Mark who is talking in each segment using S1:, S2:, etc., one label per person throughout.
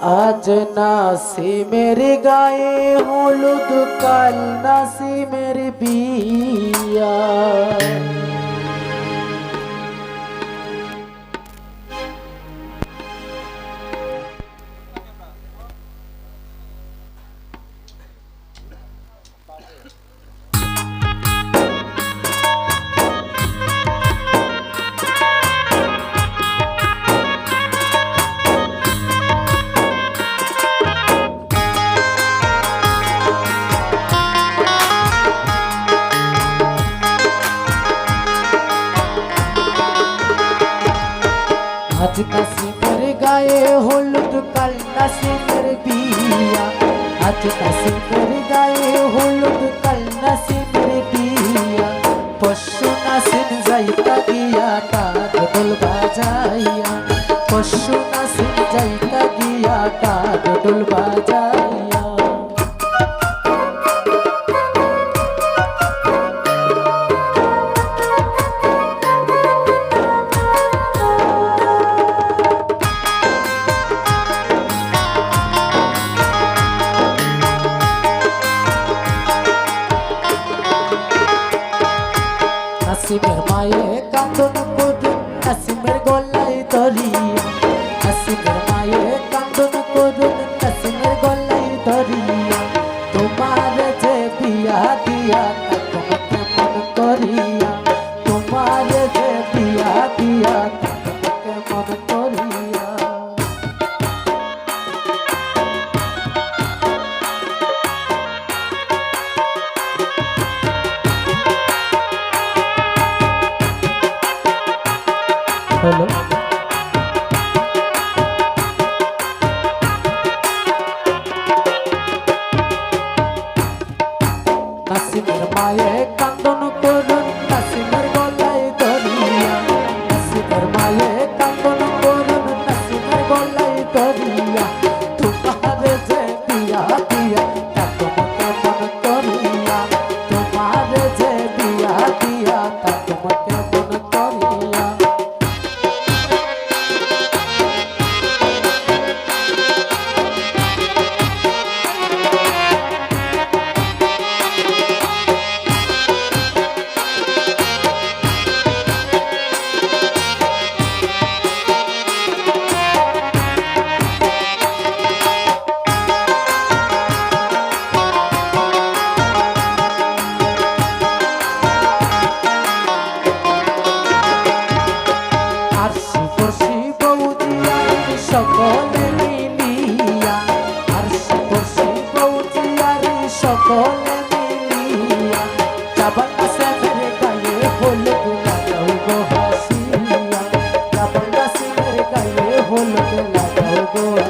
S1: আজ নাসিমের গায়ে হলুদ কাল নাসিমের বিয়া। আজ নাসিমের গায়ে হলুদ কাল নাসিমের বিয়া আজ নাসিমের গায়ে হলুদ কাল নাসিমের বিয়া পশু নাসিম যাইতা গিয়া তার ঢোল বাজাইয়া পশু নাসিম যাইতা গিয়া তার নাসিমের গলায় ধরিয়া নাসিমের মায়ে হলো? নাসিমের মায়ে কান্দন করুন নাসিমের গলায় ধরিয়া। নাসিমের মায়ে কান্দন করুন নাসিমের গলায় ধরিয়া। সকলে মিলিয়া চাবানা সেভের গায়ে হলুদ লাগাও গো হাসিয়া চাবানা সেভের গায়ে হলুদ লাগাও গো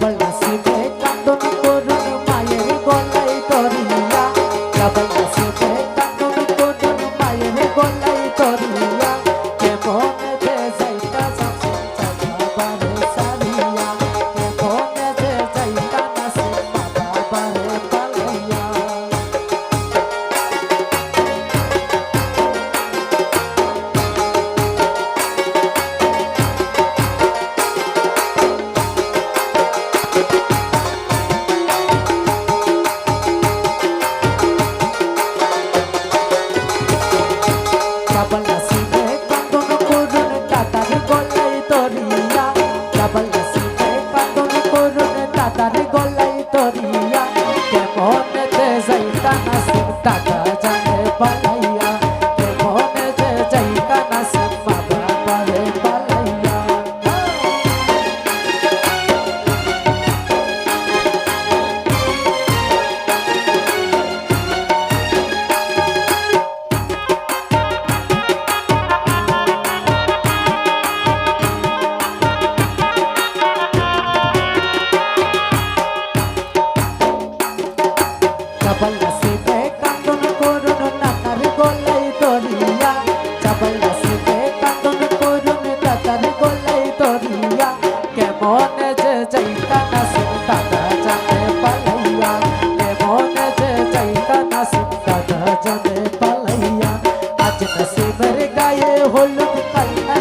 S1: Bất টাকা যায় পালাই করলেই দরিয়া, কেমন যে যাইতা না দাদা যাতে পালাইয়া, কেমন যে যাইতা না দাদা যাতে পালাইয়া, আজ নসিবের গায়ে হলুদ কান্না